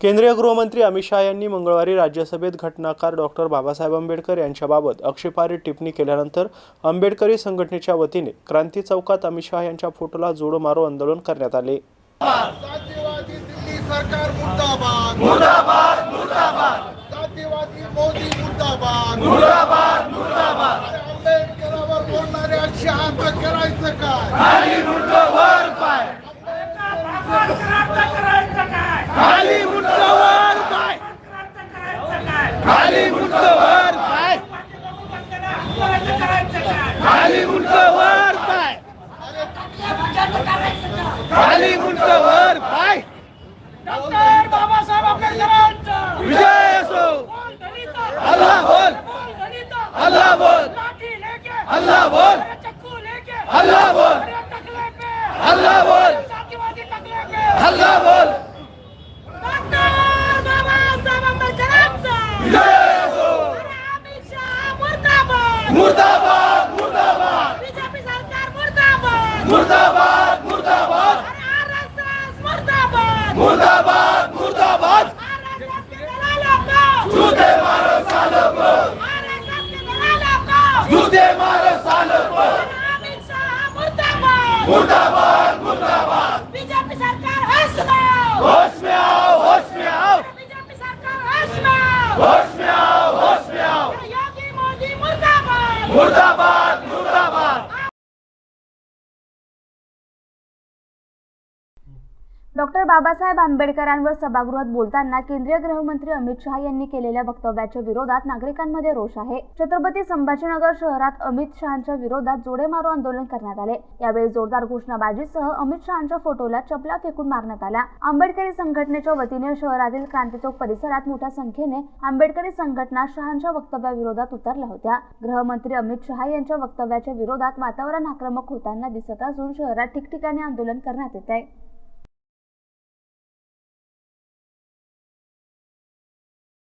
केंद्रीय गृहमंत्री अमित शहा यांनी मंगळवारी राज्यसभेत घटनाकार डॉक्टर बाबासाहेब आंबेडकर यांच्याबाबत आक्षेपार्ह टिप्पणी केल्यानंतर आंबेडकरी संघटनेच्या वतीने क्रांती चौकात अमित शहा यांच्या फोटोला जोडो मारो आंदोलन करण्यात आले. जातीवादी दिल्ली सरकार मुर्दाबाद. मुर्दाबाद मुर्दाबाद. जातीवादी मोदी मुर्दाबाद. मुर्दाबाद मुर्दाबाद. आंबेडकरावर बोलणाऱ्या करायचं काय? अल्लाह बोल अल्लाह बोल अल्लाह बोल अल्लाह बोल अल्लाह बोल अल्लाह बोल विजय असो मुर्दाबाद मुर्दाबाद मुर्दाबाद मुर्दाबाद मुर्दाबाद मुर्दाबाद बीजेपी सरकार होश में आओ होश में आओ होश में आओ बीजेपी सरकार होश में आओ होश में आओ होश में आओ योगी मोदी मुर्दाबाद मुर्दाबाद मुर्दाबाद डॉक्टर बाबासाहेब आंबेडकरांवर सभागृहात बोलताना केंद्रीय गृहमंत्री अमित शहा यांनी केलेल्या वक्तव्याच्या विरोधात नागरिकांमध्ये रोष आहे. छत्रपती संभाजीनगर शहरात अमित शहाच्या विरोधात जोडे मारो आंदोलन करण्यात आले. यावेळी जोरदार घोषणाबाजीसह अमित शहाच्या फोटोला चपला फेकून मारण्यात आल्या आंबेडकरी संघटनेच्या वतीने शहरातील क्रांती चौक परिसरात मोठ्या संख्येने आंबेडकरी संघटना शहांच्या वक्तव्याविरोधात उतरल्या होत्या. गृहमंत्री अमित शहा यांच्या वक्तव्याच्या विरोधात वातावरण आक्रमक होताना दिसत असून शहरात ठिकठिकाणी आंदोलन करण्यात येत आहे.